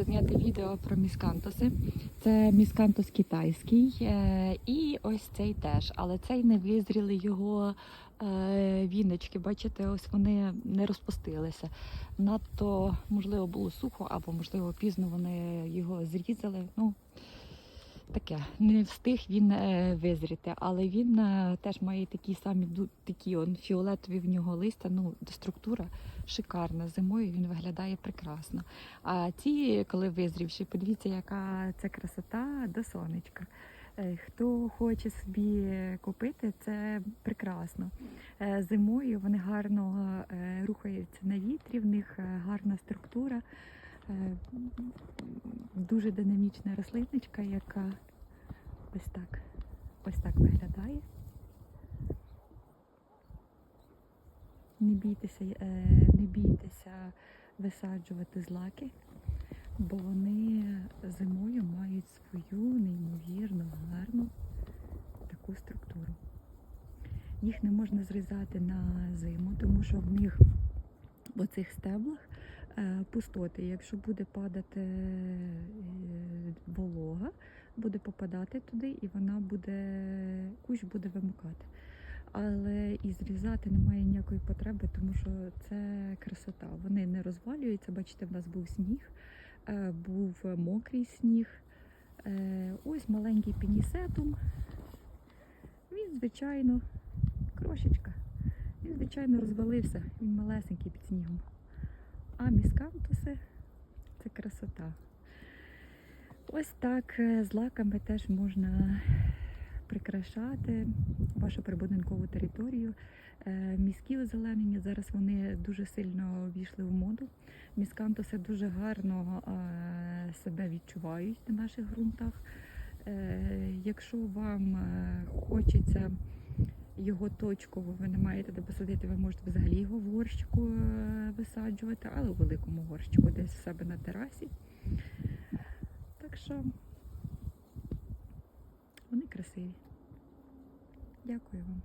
хочу зняти відео про міскантоси. Це міскантос китайський, е, і ось цей теж. Але цей не визріли його е, віночки. Бачите, ось вони не розпустилися. Надто можливо було сухо, або можливо пізно вони його зрізали. Ну таке не встиг він е, визріти, але він е, теж має такі самі такі он фіолетові в нього листя. Ну структура шикарна. Зимою він виглядає прекрасно. А ці, коли визрівші, подивіться, яка це красота до сонечка. Е, Хто хоче собі купити, це прекрасно. Зимою вони гарно рухаються на вітрі, в них гарна структура, дуже динамічна рослиночка, яка ось так, ось так виглядає. Не бійтеся, е, не бійтеся висаджувати злаки, бо вони зимою мають свою неймовірно гарну таку структуру. Їх не можна зрізати на зиму, тому що в них в оцих стеблах е, пустоти. Якщо буде падати е, волога, буде попадати туди і вона буде, кущ буде вимикати. Але і зрізати немає ніякої потреби, тому що це красота. Вони не розвалюються. Бачите, в нас був сніг, е, був мокрий сніг. Е, Ось маленький пінісетум. Він, звичайно, крошечка. Він, звичайно, розвалився. Він малесенький під снігом. А міскантуси це красота. Ось так е, з лаками теж можна прикрашати вашу прибудинкову територію. Е, Міські озеленення зараз вони дуже сильно війшли в моду. Міскантуси дуже гарно е, себе відчувають на наших ґрунтах. Якщо вам хочеться його точково, ви не маєте де посадити, ви можете взагалі його в горщику е, висаджувати, але у великому горщику десь в себе на терасі. Так що вони красиві. Дякую вам.